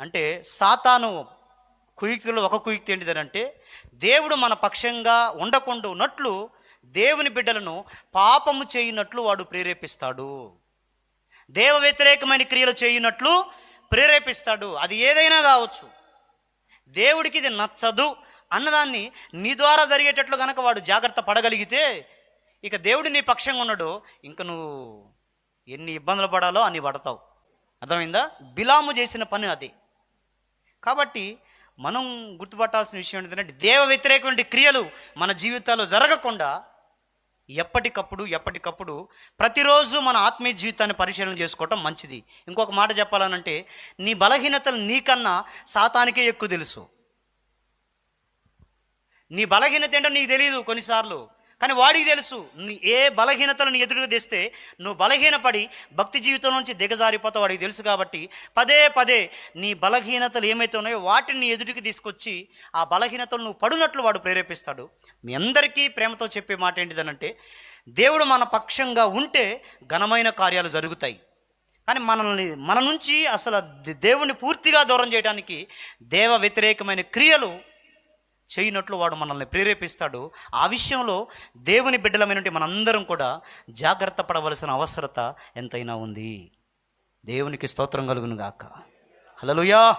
అంటే సాతాను కుయుక్తులు ఒక కుయుక్తి ఏంటిదనంటే దేవుడు మన పక్షంగా ఉండకుండా ఉన్నట్లు దేవుని బిడ్డలను పాపము చేయనట్లు వాడు ప్రేరేపిస్తాడు. దేవ వ్యతిరేకమైన క్రియలు చేయనట్లు ప్రేరేపిస్తాడు. అది ఏదైనా కావచ్చు. దేవుడికి ఇది నచ్చదు అన్నదాన్ని నీ ద్వారా జరిగేటట్లు కనుక వాడు జాగ్రత్త పడగలిగితే ఇక దేవుడు నీ పక్షంగా ఉన్నాడు ఇంక నువ్వు ఎన్ని ఇబ్బందులు పడాలో అన్ని పడతావు. అర్థమైందా? బిలాము చేసిన పని అది. కాబట్టి మనం గుర్తుపట్టాల్సిన విషయం ఏంటంటే దేవ వ్యతిరేకమైన క్రియలు మన జీవితాల్లో జరగకుండా ఎప్పటికప్పుడు ఎప్పటికప్పుడు ప్రతిరోజు మన ఆత్మీయ జీవితాన్ని పరిశీలన చేసుకోవటం మంచిది. ఇంకొక మాట చెప్పాలనంటే నీ బలహీనతలు నీకన్నా సాతానికే ఎక్కువ తెలుసు. నీ బలహీనత ఏంటో నీకు తెలియదు కొన్నిసార్లు. కానీ వాడికి తెలుసు ఏ బలహీనతలు నీ ఎదురుగా తెస్తే నువ్వు బలహీనపడి భక్తి జీవితం నుంచి దిగజారిపోతావు వాడికి తెలుసు కాబట్టి పదే పదే నీ బలహీనతలు ఏమైతే ఉన్నాయో వాటిని నీ ఎదుటికి తీసుకొచ్చి ఆ బలహీనతలు నువ్వు పడినట్లు వాడు ప్రేరేపిస్తాడు. మీ అందరికీ ప్రేమతో చెప్పే మాట ఏంటిదనంటే దేవుడు మన పక్షంగా ఉంటే ఘనమైన కార్యాలు జరుగుతాయి. కానీ మనల్ని మన నుంచి అసలు దేవుణ్ణి పూర్తిగా దూరం చేయడానికి దేవ వ్యతిరేకమైన క్రియలు చేయనట్లు వాడు మనల్ని ప్రేరేపిస్తాడు. ఆ విషయంలో దేవుని బిడ్డలమైనటువంటి మనందరం కూడా జాగ్రత్త పడవలసిన అవసరత ఎంతైనా ఉంది. దేవునికి స్తోత్రం కలుగును గాక. హల్లెలూయా!